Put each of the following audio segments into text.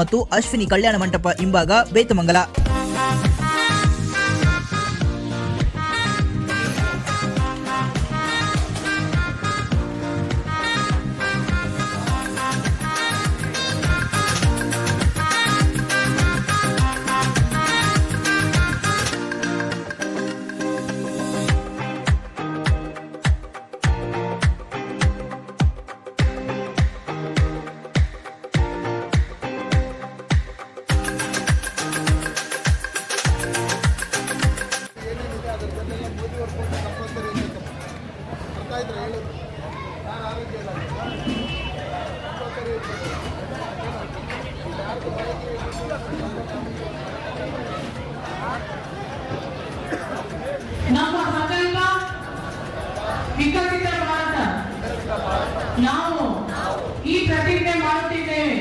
ಮತ್ತು ಅಶ್ವಿನಿ ಕಲ್ಯಾಣ ಮಂಟಪ ಹಿಂಭಾಗ ಬೇತಮಂಗಲ. ವಿಕಸಿತ ಭಾರತ ನಾವು ಈ ಪ್ರತಿಜ್ಞೆ ಮಾಡುತ್ತಿದ್ದೇವೆ.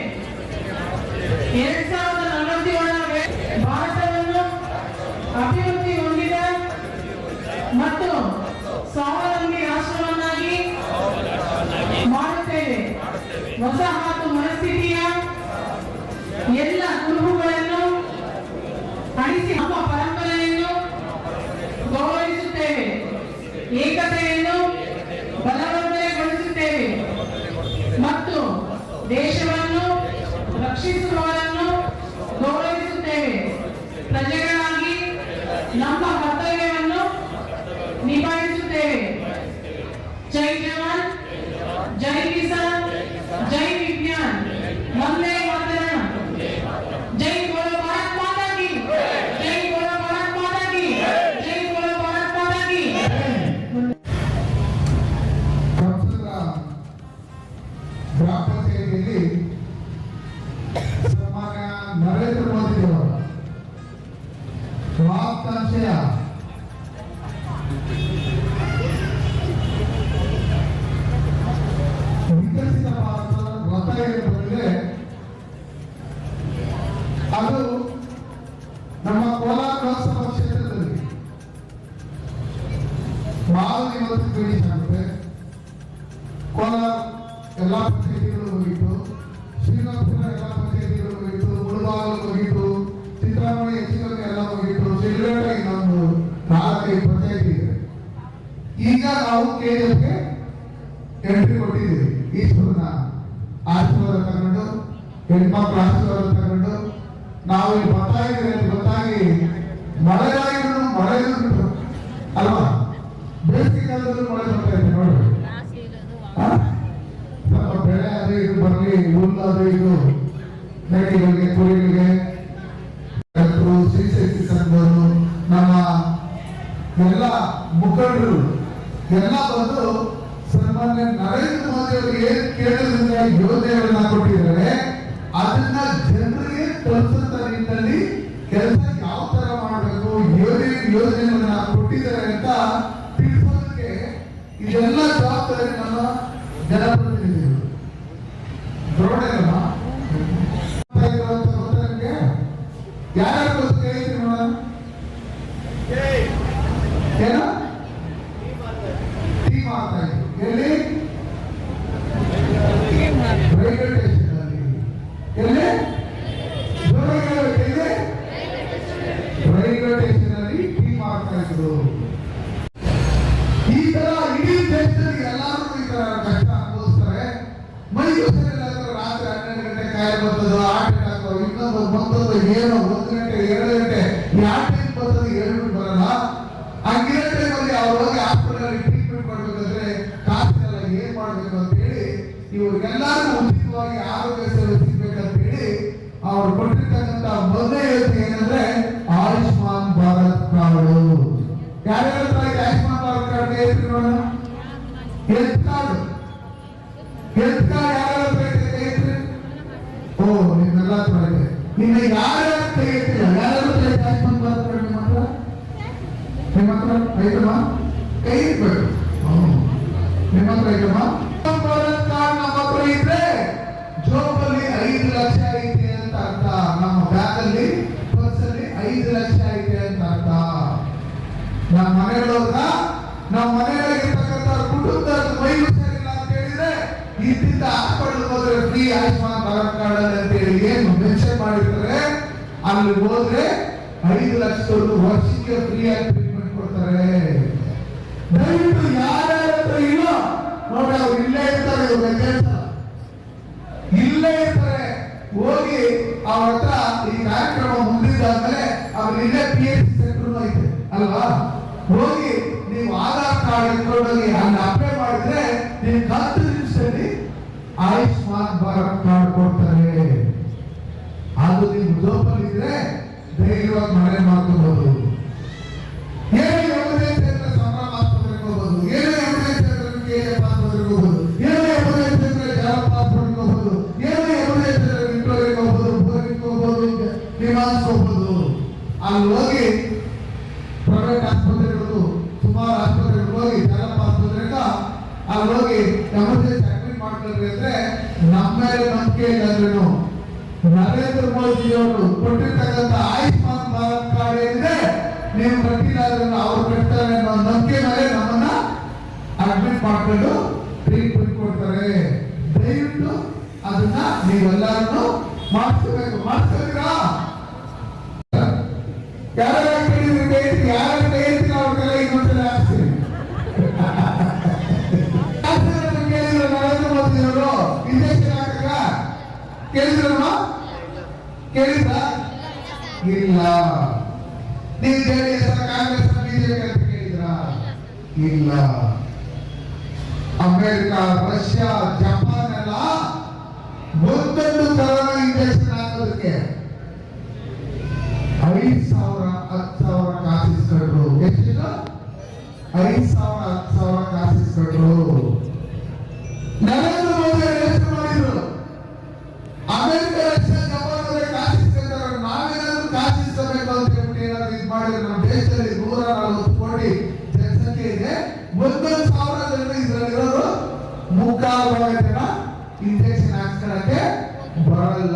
ಎರಡ್ ಸಾವಿರದ ನಲವತ್ತೇಳರವರೆಗೆ ಭಾರತವನ್ನು ಅಭಿವೃದ್ಧಿ ಹೊಂದಿದ ಮತ್ತು ಸ್ವಾವಲಂಬಿ ರಾಷ್ಟ್ರವನ್ನಾಗಿ ಮಾಡುತ್ತೇವೆ. ವಸಾಹತು ಮನಸ್ಥಿತಿಯ ప్రజా ಏನು ಬಂದಿದೆ ಅದು ನಮ್ಮ ಕೋಲಾರ ಲೋಕಸಭಾ ಕ್ಷೇತ್ರದಲ್ಲಿ ಮಾವಲಿ ಮತ್ತು ಫಿನಿಶ್ ಹುಲ್ಲು ಅದು ಇದು ಮೇಕೆಗಳಿಗೆ ಕುರಿಗಳಿಗೆ ಶ್ರೀಶಕ್ತಿ ಸಂಘದವರು, ನಮ್ಮ ಎಲ್ಲ ಮುಖಂಡರು, ಎಲ್ಲ ಬಂದು ಸನ್ಮಾನ್ಯ ನರೇಂದ್ರ ಮೋದಿ ಅವರಿಗೆ ಕೇಂದ್ರದಿಂದ ಯೋಜನೆಗಳನ್ನ ಕೊಟ್ಟಿದ್ದಾರೆ. ಅದನ್ನ ಜನರಿಗೆ ತಲುಪಿಸುತ್ತ ಏನು ಟೀ ಕೊಟ್ಟಿರ್ತಕ್ಕಂಥ ಮೊದಲನೇ ಯೋಜನೆ ಏನಂದ್ರೆ ಆಯುಷ್ಮಾನ್ ಭಾರತ್ ಕಾರ್ಡ್. ಯಾರ್ಯಾರ ಆಯುಷ್ಮಾನ್ ಭಾರತ್ ಕಾರ್ಡ್ ನೋಡೋಣ? Health card. ಹಾಸ್ಪಿಟಲ್ ಹೋದ್ರೆ ಫ್ರೀ ಆಯುಷ್ಮಾನ್ ಭಾರತ್ ಕಾರ್ಡ್ ಅಂತ ಹೇಳಿ ಏನು ಮೆನ್ಷನ್ ಮಾಡಿರ್ತಾರೆ, ಅಲ್ಲಿ ಹೋದ್ರೆ ಐದು ಲಕ್ಷ ವರ್ಷಕ್ಕೆ ಫ್ರೀ ಆಗಿ ಟ್ರೀಟ್ಮೆಂಟ್ ಕೊಡ್ತಾರೆ. ದಯವಿಟ್ಟು ಯಾರ್ಯಾರ ಇಲ್ಲೋ ನೋಡಿ ಅವ್ರು ಇಲ್ಲೇ ಇರ್ತಾರೆ, ಇವ್ರ ಕೆಲಸ ಇಲ್ಲೇ ಇರ್ತಾರೆ. ಹೋಗಿ ಅವ್ರ ಹತ್ರ ಈ ಕಾರ್ಯಕ್ರಮ ಮುಂದಿದ್ದಾದ್ಮೇಲೆ ಅವ್ರ ಇಲ್ಲೇ ಪಿ ಎಚ್ ಸೆಂಟರ್ ಐತೆ, ಅಲ್ವಾ? ಹೋಗಿ ನೀವು ಆಧಾರ್ ಕಾರ್ಡ್ ಇಟ್ಕೊಂಡೋಗಿ ಅಲ್ಲಿ ಅಪ್ಲೈ ಮಾಡಿದ್ರೆ ಹತ್ತು ನಿಮಿಷದಲ್ಲಿ ಆಯುಷ್ಮಾನ್ ಭಾರತ್ ಕಾರ್ಡ್ ಕೊಡ್ತಾರೆ. ಅದು ನೀವು ಜೋಬಲ್ಲಿ ಇದ್ರೆ ಧೈರ್ಯವಾಗಿ ಮನೆ ಮಾಡ್ಕೋಬಹುದು ಯಾರ ಕೈಯಲ್ಲಿ ಯಾರ ಕೈಯಲ್ಲಿ ಅವ್ರಿಗೆಲ್ಲ ಇನ್ನೊಂದ್ಸಲ ಹಾಕ್ತೀನಿ ಶಾಸಕರನ್ನು ಕೇಳಿದ್ರು ನರೇಂದ್ರ ಮೋದಿ ಅವರು ಇಂಜೆಕ್ಷನ್ ಕೇಳಿದ್ರ ಇಲ್ಲ ನೀವು ಜೆಡಿಎಸ್ ಕಾಂಗ್ರೆಸ್ ಬಿಜೆಪಿ ಅಂತ ಕೇಳಿದ್ರ ಇಲ್ಲ ಅಮೆರಿಕ ರಷ್ಯಾ ಜಪಾನ್ ಎಲ್ಲ ಒಂದೊಂದು ಕರೋನಾ ಇಂಜೆಕ್ಷನ್ ಹಾಕೋದಕ್ಕೆ ಐದ್ ಸಾವಿರ ಹತ್ತು ಸಾವಿರ ಕಾಸು ನರೇಂದ್ರ ಮೋದಿ ಯೋಚನೆ ಏನಾದ್ರು ಇದು ನಮ್ಮ ದೇಶದಲ್ಲಿ ನೂರ ನಲವತ್ತು ಕೋಟಿ ಜನಸಂಖ್ಯೆ ಇದೆ. ಒಂದೊಂದು ಸಾವಿರ ಜನ ಇದರಲ್ಲಿರೋರು ಮುಕ್ಕಾಲು ಜನ ಇಂಜೆಕ್ಷನ್ ಹಾಕ್ಸ್ಕೊಳಕ್ಕೆ ಬರಲ್ಲ.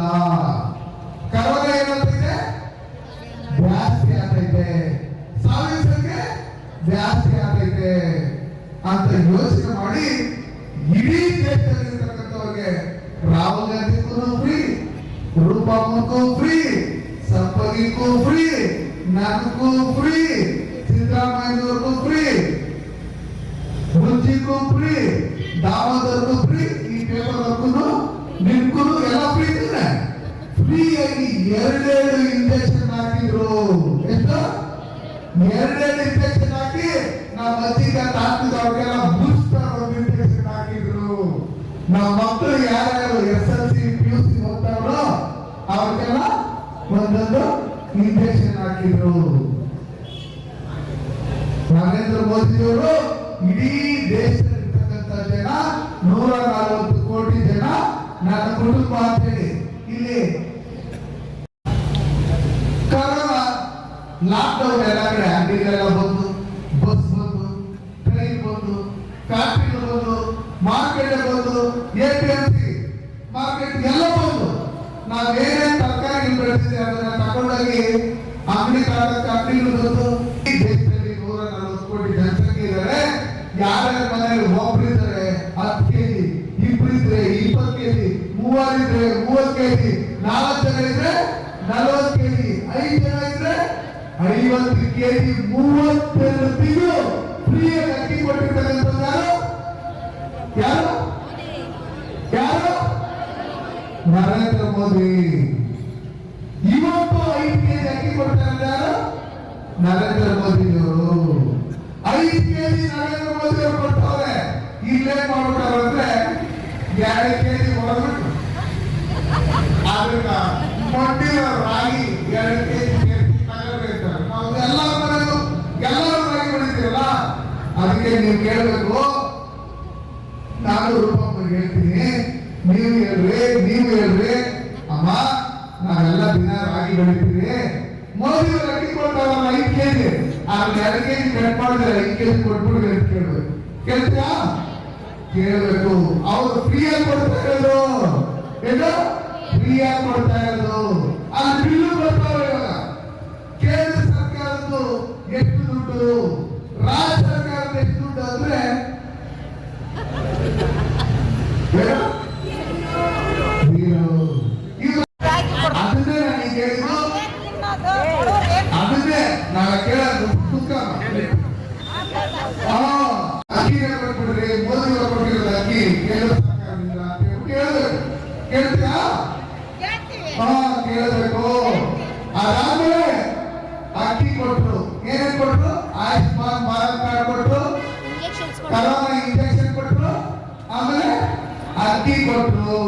ನನಗೂ ಫ್ರೀ ಸಿದ್ದರಾಮಯ್ಯವ್ರಿಗೂ ಫ್ರೀ ಮುಂಚಿಗೂ ಫ್ರೀ ದಾಮೋದರ್ಗೂ ಫ್ರೀ ಈ ಪೇಪರ್ ವರ್ಗೂ ನಿಮ್ಗೂ ಎಲ್ಲ ಫ್ರೀ ಇದ್ರೆ ಫ್ರೀಯಾಗಿ ಎರಡೆರಡು ಇಂಜೆಕ್ಷನ್ ಹಾಕಿದ್ರು. ಎಷ್ಟು? ಎರಡೆರಡು ಇಂಜೆಕ್ಷನ್ ಹಾಕಿ ನಮ್ಮ ಅಜ್ಜಿಗ ತಾತದ ಅವ್ರಿಗೆಲ್ಲ ಬೂಸ್ಟರ್ ಇಂಜೆಕ್ಷನ್ ಹಾಕಿದ್ರು. ನಮ್ಮ ಮಕ್ಕಳು ಯಾರ್ಯಾರು S L C P U C ಓದ್ತಾರೋ ಅವ್ರಿಗೆಲ್ಲ ಒಂದೊಂದು ಹಾಕಿದ್ರು ನರೇಂದ್ರ ಮೋದಿಯವರು ಇಡೀ ದೇಶದಲ್ಲಿರ್ತಕ್ಕಂಥ ಜನ ನೂರ ನಲವತ್ತು ಕೋಟಿ ಜನ ನನ್ನ ಕುಟುಂಬ ಅಂತೇಳಿ ಇಲ್ಲಿ ಕರೋನಾ ಲಾಕ್ಡೌನ್ ಎಲ್ಲ ಕಡೆ ಅಂಗಡಿಗಳೆಲ್ಲ ಬಂದು, ಬಸ್ ಬಂದು, ಟ್ರೈನ್ ಬಂದು ಫ್ಯಾಕ್ಟ್ರಿಗಳು ಬಂದು, ಮಾರ್ಕೆಟ್ ಬಂದು A P M C market ಎಲ್ಲ ಬಂದು. ನಾವೇನೇನ್ ತರಕಾರಿ ಬೆಳೆದಿದೆ ಅದನ್ನ ತಗೊಂಡೋಗಿ ఆమె కాక కంపెనీలు పోతూ ಕೆಜಿ ಅಕ್ಕಿ ಕೊಡ್ತಾರೆ ನರೇಂದ್ರ ಮೋದಿ ಅವರು ಐದು ಕೆಜಿ ನರೇಂದ್ರ ಮೋದಿ ಅವರು ಕೊಟ್ಟವ್ರೆ. ಇಲ್ಲೇ ಮಾಡ್ಬಿಟ್ಟಾರೆ ಅಂದ್ರೆ ಎರಡು ಕೆಜಿ ಹೊರಬಿಟ್ಟು ಆದ್ರಿಂದ ಮೊಟ್ಟಿನ ರಾಗಿ ಎರಡು ಕೆಜಿ ಎಲ್ಲರ ಎಲ್ಲರೂ ರಾಗಿ ಬೆಳಿತೀರಲ್ಲ ಅದಕ್ಕೆ ನೀವು ಕೇಳಬೇಕು. ನಾನು ರೂಪಮ್ಮ ಹೇಳ್ತೀನಿ. ನೀವು ಹೇಳ್ರಿ ನೀವು ಹೇಳ್ರಿ. ಅಮ್ಮ ನಾವೆಲ್ಲ ದಿನ ರಾಗಿ ಬೆಳಿತೀವಿ. ಮೋದಿ ಅಕ್ಕಿ ಕೊಡ್ತಾರಲ್ಲ ಐದು ಕೆಜಿ ಆದ್ರೆ ಎರಡು ಕೆಜಿ ಕಟ್ ಮಾಡಿದ್ರೆ ಐದು ಅಂತ ಕೇಳ್ಬೇಕು ಕೇಳ್ತೀಯಾ ಕೇಳಬೇಕು. ಅವ್ರು ಫ್ರೀಯಾಗಿ ಕೊಡ್ತಾ ಇರೋದು. ಏನು? ಫ್ರೀಯಾಗಿ ಕೊಡ್ತಾ ಇರೋದು. ಇಂಜೆಕ್ಷನ್ ಕೊಟ್ರು? ಆಮೇಲೆ ಅಕ್ಕಿ ಕೊಟ್ರು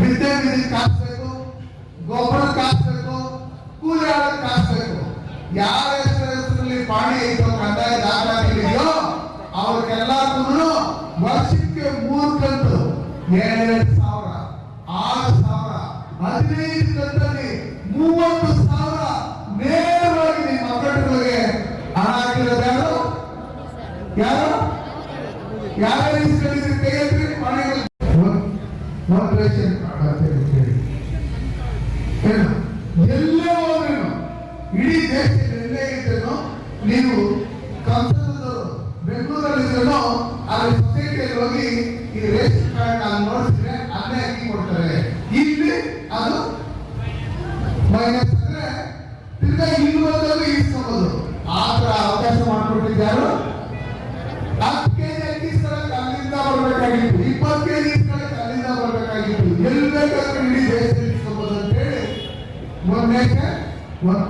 ವಿದ್ಯೆ ವಿಧಿ ಕಾಸ್ಬೇಕು ಗೊಬ್ಬರ ಕಾಸ್ಬೇಕು ಕೂಲಿ ಆಳಕ್ಕೆ ಕಾಸ್ಬೇಕು ಯಾರ ಹೆಸರ ಹೆಸರಲ್ಲಿ ಪಾಣಿ ಐತೋ ಕಂದಾಯ ದಾಖಲಾತಿಗಳಿದೆಯೋ ಅವ್ರಿಗೆಲ್ಲರಿಗೂ ವರ್ಷಕ್ಕೆ ಮೂರು ಕಂತು ಎರಡೆರಡು ಸಾವಿರ ಆರು ಸಾವಿರ ಹದಿನೈದು ಕಂತಲ್ಲಿ ಮೂವತ್ತು ಸಾವಿರ ನೇರವಾಗಿ ನಿಮ್ಮ ಅಕೌಂಟ್ಗಳಿಗೆ ಹಣ ಹಾಕಿರೋದು ಯಾರು ಯಾರು ಯಾರ್ಯಾರು ಇಸ್ಕೊಂಡಿದ್ರಿ ಕೈ ಎತ್ತಿರಿ ಮನೆಗೆ ಒಂದು ರೇಷನ್ ಕಾರ್ಡ್ ಅಂತ ಹೇಳಿ ಏನು ಎಲ್ಲೇ ಹೋದ್ರೇನು ಇಡೀ ಎಲ್ಲೇ ನೀವು ಕಂಸದವರು ಬೆಂಗಳೂರಲ್ಲಿ ಇದ್ರೇನು ಅಲ್ಲಿ ಸೊಸೈಟಿಯಲ್ಲಿ ಹೋಗಿ ಈ ರೇಷನ್ ಕಾರ್ಡ್ ಅಲ್ಲಿ ನೋಡಿಸಿದ್ರೆ ಅದನ್ನೇ ಅಕ್ಕಿ ಕೊಡ್ತಾರೆ. ಇಲ್ಲಿ ಅದು ಮೈನಸ್ ಅಂದ್ರೆ ತಿರ್ಗಾ ಇಲ್ಲಿ ಬಂದಾಗ ಇಸ್ಕೋಬಹುದು ಆ ತರ ಅವಕಾಶ ಮಾಡಿಕೊಟ್ಟಿದ್ದಾರು ಹತ್ತು ಕೆಜಿ ಅಕ್ಕಿ ಸ್ಥಳಕ್ಕೆ ಅಲ್ಲಿಂದ ಬರ್ಬೇಕಾಗಿತ್ತು. ಇಪ್ಪತ್ತು ಕೆಜಿ ಸ್ಥಳಕ್ಕೆ ಅಲ್ಲಿಂದ ಬರ್ಬೇಕಾಗಿತ್ತು. ಎಲ್ಲಿ ಬೇಕಾದ್ರೂ ಇಡೀ ದೇಶದಲ್ಲಿ ಇಸ್ಕೋಬಹುದು ಅಂತ ಹೇಳಿ ಮೊನ್ನೆ ಒಂದು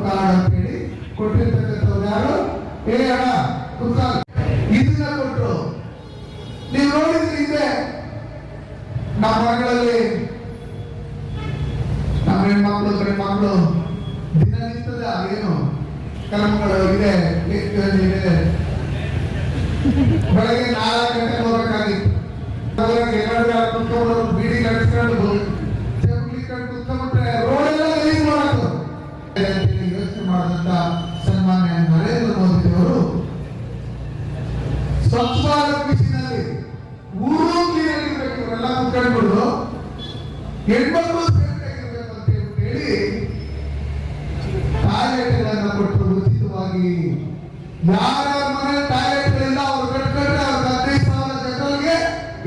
ಏ ಅಣ್ಣ ಇದನ್ನ ಕೊಟ್ರು. ನೀವು ನೋಡಿದ್ರಿ ಹಿಂದೆ ನಮ್ಮ ನಮ್ಮ ಹೆಣ್ಮಕ್ಳು ಗಂಡು ಮಕ್ಕಳು ದಿನನಿತ್ಯದ ಏನು ಕರ್ಮಗಳು ಇದೆ ಇದೆ? ಬೆಳಗ್ಗೆ ನಾಲ್ಕು ಗಂಟೆಗೆ ಹೋಗಬೇಕಾಗಿತ್ತು ಕುತ್ಕೊಂಡು ಯಾರ ಮನೆ ಟಾಯ್ಲೆಟ್ಗಳಿಂದ ಅವ್ರು ಕಟ್ಕೊಂಡ್ರೆ ಅವ್ರಿಗೆ ಹದಿನೈದು ಸಾವಿರ ಜನರಿಗೆ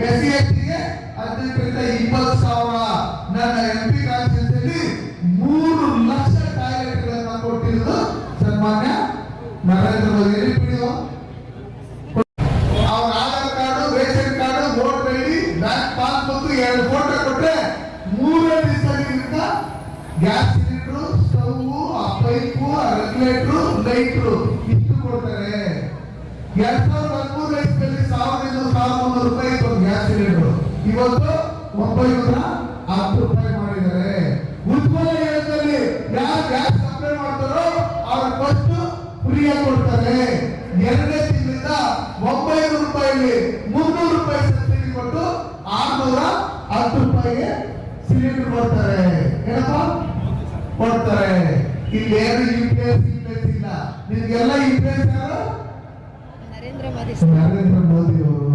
ಎಸ್ ಸಿ ಎಸ್ ಟಿಗೆ ಹದಿನೆಂಟರಿಂದ ಇಪ್ಪತ್ತು ಒಂಬೈನೂರ ಹತ್ತು ರೂಪಾಯಿ ಮಾಡಿದ್ದಾರೆ. ಉತ್ಪನ್ನ ಯೋಜನೆಯಲ್ಲಿ ಯಾರು ಗ್ಯಾಸ್ ಸಪ್ಲೈ ಮಾಡ್ತಾರೋ ಅವ್ರ ಫಸ್ಟ್ ಫ್ರೀಯಾಗಿ ಕೊಡ್ತಾರೆ. ಎರಡನೇ ತಿಂಗಳಿಂದ ಒಂಬೈನೂರು ರೂಪಾಯಿಲಿ ಮುನ್ನೂರು ರೂಪಾಯಿ ಸಬ್ಸಿಡಿ ಕೊಟ್ಟು ಆರ್ನೂರ ಹತ್ತು ರೂಪಾಯಿಗೆ ಸಿಲಿಂಡರ್ ಕೊಡ್ತಾರೆ. ಏನಪ್ಪ? ಕೊಡ್ತಾರೆ. ಇಲ್ಲಿ ಏನು UPS P S U P S ಇಲ್ಲ. ನಿಮ್ಗೆಲ್ಲ ಯು ಪಿ ಎಸ್ ಯಾರು? ನರೇಂದ್ರ ಮೋದಿ. ನರೇಂದ್ರ ಮೋದಿ ಅವರು.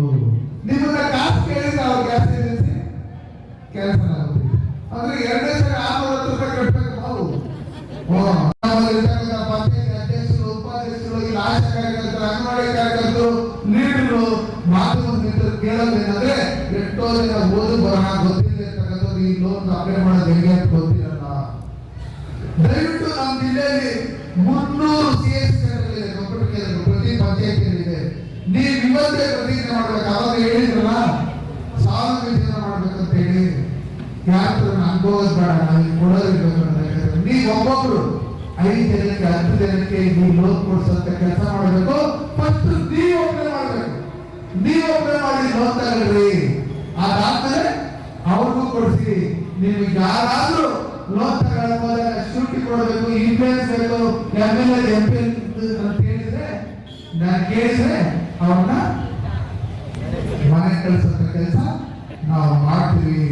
ನಿಮ್ಮನ್ನ ಕಾಸು ಕೇಳಿದ್ರೆ ಅವ್ರು ಗ್ಯಾಸ್ ಕೆಲಸ ಅಂದ್ರೆ ಎರಡನೇ ಸರಿ ಆರ್ನೂರ ರೂಪಾಯಿ ಕಟ್ಟಬೇಕು ನಾವು ಪಂಚಾಯತ್ ಅಧ್ಯಕ್ಷರು, ಉಪಾಧ್ಯಕ್ಷರು ಇಲ್ಲಿ ಆಶಾ ಕಾರ್ಯಕರ್ತರು, ಅಂಗನವಾಡಿ ಕಾರ್ಯಕರ್ತರು ಲೀಡರ್ಗಳು ಮಾಧ್ಯಮ ಮಿತ್ರರು ಕೇಳೋದೇನಂದ್ರೆ, ಎಷ್ಟೋ ಜನ ಓದು ಬರಹ ಗೊತ್ತಿಲ್ಲ ಇರ್ತಕ್ಕಂಥವ್ರು ಈ ಲೋನ್ ಅಪ್ಲೈ ಮಾಡೋದು ಅಂತ ಗೊತ್ತಿರಲ್ಲ. ದಯವಿಟ್ಟು ನಮ್ಮ ಜಿಲ್ಲೆಯಲ್ಲಿ ಮುನ್ನೂರು ಸಿ ಎಸ್ ಇದೆ ಕಂಪ್ಯೂಟರ್ ಕೇಂದ್ರ ಪ್ರತಿ ಪಂಚಾಯತಿಯಲ್ಲಿದೆ. ನೀವು ಇವತ್ತೇ ಮಾಡ್ಬೇಕು, ಅವಾಗ ಹೇಳಿದ್ರಲ್ಲ ಸಾವಿರ ಯಾರು ಅನುಭವದ ಬೇಡ ನಾವು ಕೊಡೋದಿರ್ಬೇಕು ಅಂತ ಹೇಳಿದ್ರೆ ನೀವು ಒಬ್ಬೊಬ್ರು ಐದು ಜನಕ್ಕೆ, ಹತ್ತು ಜನಕ್ಕೆ ನೀವು ಲೋನ್ ಕೊಡ್ಸಂತ ಕೆಲಸ ಮಾಡಬೇಕು. ಫಸ್ಟ್ ನೀವು ಒಬ್ಬರೇ ಮಾಡಬೇಕು. ನೀವು ಒಬ್ಬರೇ ಮಾಡಿ ಲೋನ್ ತಗೊಳ್ರಿ ಅದಾದ್ಮೇಲೆ ಅವ್ರಿಗೂ ಕೊಡಿಸಿ. ನಿಮ್ಗೆ ಯಾರಾದ್ರೂ ಲೋನ್ ತಗೊಳಕ್ ಹೋದಾಗ ಶೂಟಿ ಕೊಡಬೇಕು ಇನ್ಫ್ಲೂಯೆನ್ಸ್ ಬೇಕು. M L A M P ಅಂತ ಹೇಳಿದ್ರೆ, ನಾನು ಕೇಳಿದ್ರೆ ಅವ್ರನ್ನ ಮನೆ ಕಳಿಸಂತ ಕೆಲಸ ನಾವು ಮಾಡ್ತೀವಿ.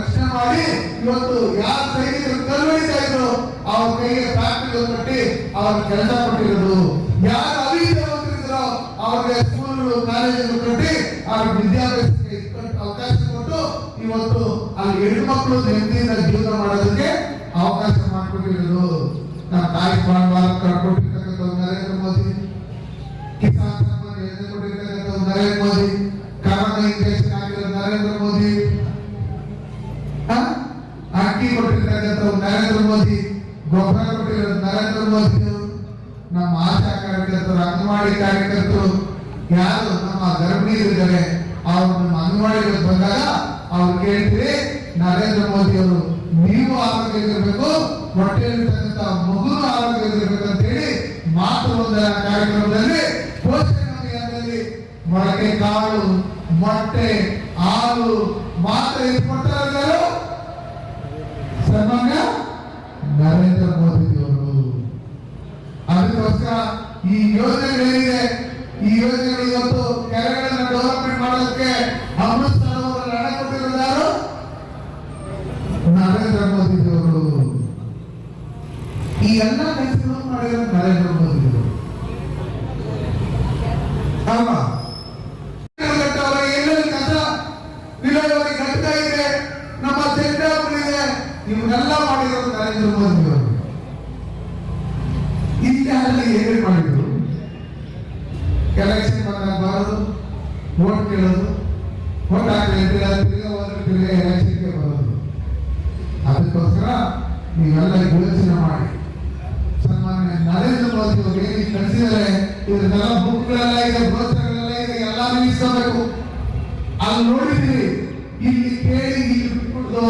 ರಕ್ಷಣೆ ಮಾಡಿ ಇವತ್ತು ಯಾರ ಸೈನಿಕರು ಕಲ್ವಳಿತಾ ಇದ್ರು, ಅವ್ರ ಕೈಗೆ ಫ್ಯಾಕ್ಟ್ರಿಗಳು ಕಟ್ಟಿ ಅವ್ರ ಕೆಲಸ ಕೊಟ್ಟಿರೋದು. ಯಾರು ಅವಿದ್ಯಾವಂತರಿದ್ರು ಅವ್ರಿಗೆ ಸ್ಕೂಲ್ಗಳು, ಕಾಲೇಜುಗಳು ಕಟ್ಟಿ ಅವ್ರ ವಿದ್ಯಾಭ್ಯಾಸಕ್ಕೆ ಅವಕಾಶ ಕೊಟ್ಟು ಇವತ್ತು ಅಲ್ಲಿ ಹೆಣ್ಮಕ್ಳು ನೆಮ್ಮದಿಯಿಂದ ಜೀವನ ಮಾಡೋದಕ್ಕೆ ಅವಕಾಶ ಮಾಡಿಕೊಟ್ಟಿರೋದು. ನಮ್ಮ ತಾಯಿ ಭಾಳ ಕೊಟ್ಟಿರ್ತಕ್ಕಂಥ ಕಾರ್ಯಕರ್ತರು, ಅಂಗನವಾಡಿ ಕಾರ್ಯಕರ್ತರು, ಯಾರು ನಮ್ಮ ಗರ್ಭಿಣಿಯರಿದ್ದಾರೆ, ಅವ್ರು ನಮ್ಮ ಅಂಗನವಾಡಿಗೆ ಬಂದಾಗ ಅವ್ರು ಕೇಳ್ತೀರಿ, ನರೇಂದ್ರ ಮೋದಿ ಅವರು, ನೀವು ಆರೋಗ್ಯದಲ್ಲಿರಬೇಕು ಹೊಟ್ಟೆಯಲ್ಲಿರ್ತಕ್ಕಂಥ ಮಗು ಆರೋಗ್ಯದಲ್ಲಿರಬೇಕು ಅಂತ ಹೇಳಿ ಮಾತು ಒಂದರ ಕಾರ್ಯಕ್ರಮದಲ್ಲಿ ಪೋಷಣೆ ಮೊಳಕೆ ಕಾಳು, ಮೊಟ್ಟೆ, ಹಾಲು ಮಾತ್ರ ಕೊಡ್ತಾರೆ ಸನ್ಮಾನ್ಯ ನರೇಂದ್ರ ಮೋದಿ ಅವರು. ಅದಕ್ಕೋಸ್ಕರ ಈ ಯೋಜನೆಗಳಿದೆ ಈ ಯೋಜನೆಗಳು ಇವತ್ತು ಕೆರೆಗಳನ್ನ ಡೆವಲಪ್ಮೆಂಟ್ ಮಾಡೋದಕ್ಕೆ ಅಮೃತ್ ಸರೋವರ ಹಣ ಕೊಟ್ಟಿರೋದಾರು ನರೇಂದ್ರ ಮೋದಿ ಅವರು. ಈ ಎಲ್ಲ ಕೆಲಸಗಳು ಮಾಡಿರೋ ನರೇಂದ್ರ ಮೋದಿ ಅವರು ಅಲ್ವಾ ಎಲ್ಲೆಲ್ಲಿ ಕಸ ವಿಲೇವಾರಿ ಘಟಕ ಇದೆ ನಮ್ಮ ಚೆಕ್ ಇದೆ ಇವನ್ನೆಲ್ಲ ಮಾಡಿರೋದು ನರೇಂದ್ರ ಮೋದಿ ಅವರು ಇಂಡಿಯಾದಲ್ಲಿ ಏನೇನು ಮಾಡಿದ್ರು ಎಲೆಕ್ಷನ್ ಬಂದಾಗ ಬರೋದು ವೋಟ್ ಕೇಳೋದು ವೋಟ್ ಹಾಕಿ ತಿರ್ಗಾ ಹೋದ್ರೆ ತಿರ್ಗಾ ಎಲೆಕ್ಷನ್ಗೆ ಬರೋದು ಅದಕ್ಕೋಸ್ಕರ ನೀವೆಲ್ಲ ಯೋಚನೆ ಮಾಡಿ ಸನ್ಮಾನ್ಯ ನರೇಂದ್ರ ಮೋದಿ ಅವರು ಏನು ಕಳಿಸಿದರೆ ಇದನ್ನೆಲ್ಲ ಬುಕ್ಗಳೆಲ್ಲ ಇದೆ ಬ್ರೋಚರ್ಗಳೆಲ್ಲ ಇದೆ ಎಲ್ಲ ನಿಲ್ಲಿಸಬೇಕು ಅಲ್ಲಿ ನೋಡಿದ್ರಿ ಇಲ್ಲಿ ಕೇಳಿ ಇಲ್ಲಿ ಬಿಟ್ಬಿಟ್ಟು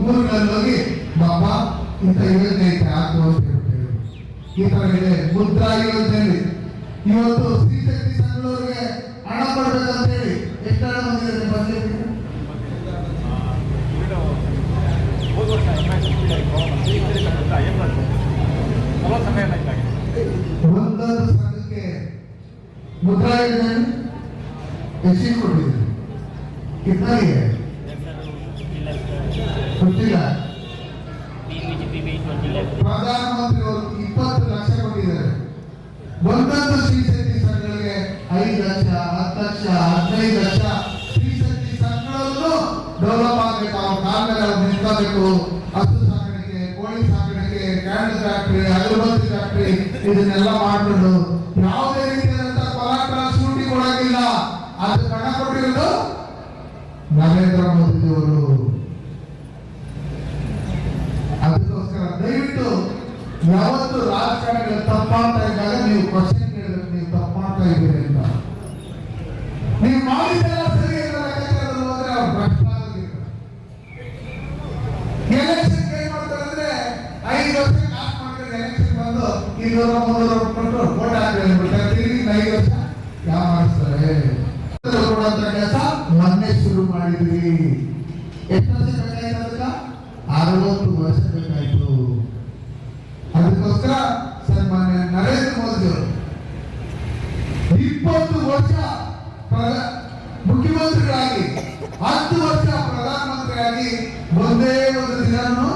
ಊರುಗಳಲ್ಲಿ ಹೋಗಿ ಬಾಬಾ ಇಂಥ ಯೋಜನೆ ಐತೆ ಹಾಕು ಅಂತ ಹೇಳ್ಬಿಟ್ಟು ಈ ತರ ಇದೆ ಇವತ್ತು ಸ್ತ್ರೀ ಶಕ್ತಿ ಸಂಘದವರಿಗೆ ಹಣ ಕೊಡ್ಬೇಕಂತ ಹೇಳಿ ಎಷ್ಟು ಹಣ ಬಂದಿದೆ ಒಂದೊಂದು ಸಂಘಕ್ಕೆ ಮುದ್ರಾ ಕೊಟ್ಟಿದೆ ಕಿತ್ತನಿಗೆ ಗೊತ್ತಿಲ್ಲ ಪ್ರಧಾನಮಂತ್ರಿ ಅವರು ಇಪ್ಪತ್ತು ಲಕ್ಷ ಕೊಟ್ಟಿದ್ದಾರೆ ಒಂದೊಂದು ಶ್ರೀ ಶಕ್ತಿ ಸಂಘಗಳಿಗೆ ಐದು ಲಕ್ಷ ಹತ್ತು ಲಕ್ಷ ಹದಿನೈದು ಲಕ್ಷ. ಶ್ರೀ ಶಕ್ತಿ ಸಂಘಗಳನ್ನು ಡೆವಲಪ್ ಆಗಬೇಕು. ಅವ್ರ ಅವ್ರು ನಿಂತ್ಕೋಬೇಕು ಹಸು ಸಾಕಾಣಿಕೆ, ಕೋಳಿ ಸಾಕಾಣಿಕೆ ಕ್ಯಾಂಡಲ್ ಫ್ಯಾಕ್ಟ್ರಿ ಅಗರಬತ್ತಿ ಫ್ಯಾಕ್ಟ್ರಿ ಇದನ್ನೆಲ್ಲ ಮಾಡ್ಕೊಂಡು ಯಾವುದೇ ರೀತಿಯಾದಂತ ಕೊಲಾಟ್ರಲ್ ಶೂಟಿಂಗ್ ಕೊಡೋದಿಲ್ಲ ಅದು ಕಣ ಕೊಟ್ಟಿರೋದು ನರೇಂದ್ರ ಮೋದಿ ಅವರು. ಅದಕ್ಕೋಸ್ಕರ ದಯವಿಟ್ಟು ಯಾವತ್ತು ರಾಜಕಾರಣಿಗಳು ತಪ್ಪಾಗ್ತಾ ಇದ್ದಾಗ ನೀವು ಇನ್ನೂರ ಮುನ್ನೂರ ಕೊಟ್ಟು ಯಾವ ಮಾಡಿಸ್ತಾರೆ? ಕೆಲಸ ಮೊನ್ನೆ ಶುರು ಮಾಡಿದ್ವಿ ಎಷ್ಟು ವರ್ಷ ಬೇಕಾಯ್ತು ಅದಕ್ಕ ಅರವತ್ತು ವರ್ಷ ಬೇಕಾಯ್ತು ಅದಕ್ಕೋಸ್ಕರ ಸನ್ಮಾನ್ಯ ನರೇಂದ್ರ ಮೋದಿ ಅವರು ಇಪ್ಪತ್ತು ವರ್ಷ ಪ್ರಧ- ಮುಖ್ಯಮಂತ್ರಿಗಳಾಗಿ ಹತ್ತು ವರ್ಷ ಪ್ರಧಾನಮಂತ್ರಿಯಾಗಿ ಒಂದೇ ಒಂದು ದಿನವನ್ನು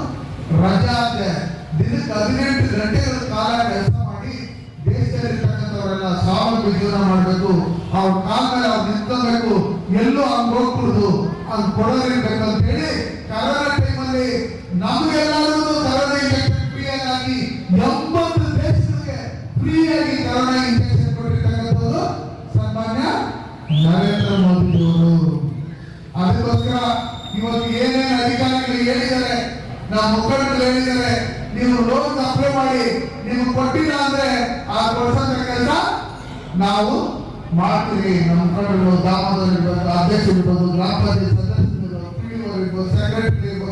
ರಜಾ ಇದೆ ದಿನಕ್ಕೆ ಹದಿನೆಂಟು ಗಂಟೆಗಳ ಕಾಲ ಕೆಲಸ ಮಾಡಿ ದೇಶದಲ್ಲಿರ್ತಕ್ಕಂಥವರೆಲ್ಲ ಸ್ವಾವಲಂಬಿ ಜೀವನ ಮಾಡಬೇಕು ಅವ್ರ ಕಾಲ ಮೇಲೆ ಅವ್ರು ನಿಂತ್ಕೋಬೇಕು ಎಲ್ಲೂ ಹಂಗ್ ಹೋಗ್ಬಿಡುದು ಹಂಗ್ ಕೊಡೋದಿರ್ಬೇಕು ಅಂತ ಹೇಳಿ ಕರೋನಾ ಟೈಮಲ್ಲಿ ನಮಗೆಲ್ಲರಿಗೂ ಕರೋನಾ ಇಂಜೆಕ್ಷನ್ ಫ್ರೀ ಆಗಿ ಎಂಬತ್ತು ದೇಶಗಳಿಗೆ ಫ್ರೀ ಆಗಿ ಕರೋನಾ ಇಂಜೆಕ್ಷನ್ ಕೊಟ್ಟಿರ್ತಕ್ಕಂಥದ್ದು ಸನ್ಮಾನ್ಯ ನರೇಂದ್ರ ಮೋದಿ ಅವರು ಅದಕ್ಕೋಸ್ಕರ ಇವತ್ತು ಏನೇನು ಅಧಿಕಾರಿಗಳು ಹೇಳಿದ್ದಾರೆ ನಮ್ಮ ಮುಖಂಡರು ಹೇಳಿದ್ದಾರೆ, ನೀವು ಲೋನ್ ಅಪ್ಲೈ ಮಾಡಿ ನಿಮ್ಗೆ ಕೊಟ್ಟಿಲ್ಲ ಅಂದ್ರೆ ಆ ಕೊಡ್ಸಂತ ಕೆಲಸ ನಾವು ಮಾಡ್ತೀವಿ. ನಮ್ಮ ಮುಖಂಡರು ದಾಮೋದರ ಇರ್ಬೋದು ಅಧ್ಯಕ್ಷ ಇರ್ಬೋದು ಗ್ರಾಮ ಸದಸ್ಯರು ಸೆಕ್ರೆಟರಿ ಇರ್ಬೋದು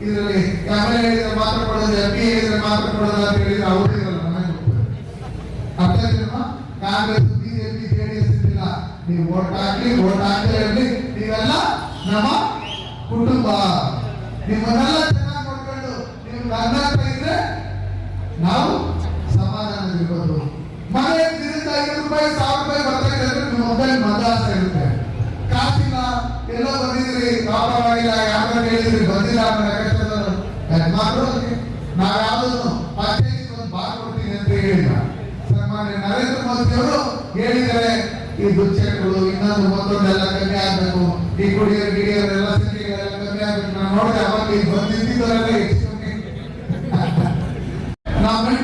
ಇದರಲ್ಲಿ ಕ್ಯಾಮರಾ ಹೇಳಿದ್ರೆ ಮಾತ್ರ ಕೊಡೋದು ಎಂ ಪಿ ಹೇಳಿದ್ರೆ ಮಾತ್ರ ಕೊಡೋದು ಅಂತ ಹೇಳಿದ್ರೆ ಅವರು ಇರಲ್ಲ ನನಗೆ. ಅರ್ಥ? ಕಾಂಗ್ರೆಸ್, ಬಿಜೆಪಿ ಜೆಡಿಎಸ್ ಇಲ್ಲ ನೀವು ವೋಟ್ ಹಾಕಿ ವೋಟ್ ಹಾಕಿ ಇರಲಿ ನೀವೆಲ್ಲ ನಮ್ಮ ಕುಟುಂಬ ನಿಮ್ಮನ್ನೆಲ್ಲ ಚೆನ್ನಾಗಿ ನೋಡ್ಕೊಂಡು ನೀವು ಕರ್ನಾಟಕ ಇದ್ರೆ ನಾವು ಸಮಾಧಾನದಿರ್ಬೋದು ಮನೆ ದಿನಕ್ಕೆ ಐನೂರು ರೂಪಾಯಿ, ಸಾವಿರ ರೂಪಾಯಿ ಬರ್ತಾ ಇದ್ರೆ ನಿಮ್ಮ ಮೊಬೈಲ್ ಇರುತ್ತೆ ಕಾಸಿಲ್ಲ ಎಲ್ಲೋ ಬಂದಿದ್ರಿ ವ್ಯಾಪಾರ ಆಗಿಲ್ಲ ಯಾರು ಹೇಳಿದ್ರಿ ಬಂದಿಲ್ಲ ಅನ್ನೋ ಲೆಕ್ಕಾಚಾರದವರು ಯಜಮಾನ್ರು ಅದಕ್ಕೆ ನಾವು ಯಾವುದನ್ನು ಪಂಚಾಯತ್ ಒಂದು ಬಾರ್ ಕೊಡ್ತೀನಿ ಅಂತ ಹೇಳಿಲ್ಲ ಸನ್ಮಾನ್ಯ ನರೇಂದ್ರ ಮೋದಿ ಅವರು ಹೇಳಿದ್ದಾರೆ ಈ ದುಶ್ಚಟಗಳು ಇನ್ನೊಂದು ಮತ್ತೊಂದೆಲ್ಲ ಕಮ್ಮಿ ಆಗ್ಬೇಕು ಈ ಕುಡಿಯೋರು ಗಿಡಿಯೋರೆಲ್ಲ ಸಂಖ್ಯೆಗಳೆಲ್ಲ ಕಮ್ಮಿ ಆಗ್ಬೇಕು ನಾನು ನೋಡಿದೆ ಅವಾಗ ಈಗ ಬಂದಿದ್ದವರೆಲ್ಲ ಹೆಚ್ಚು ಕಮ್ಮಿ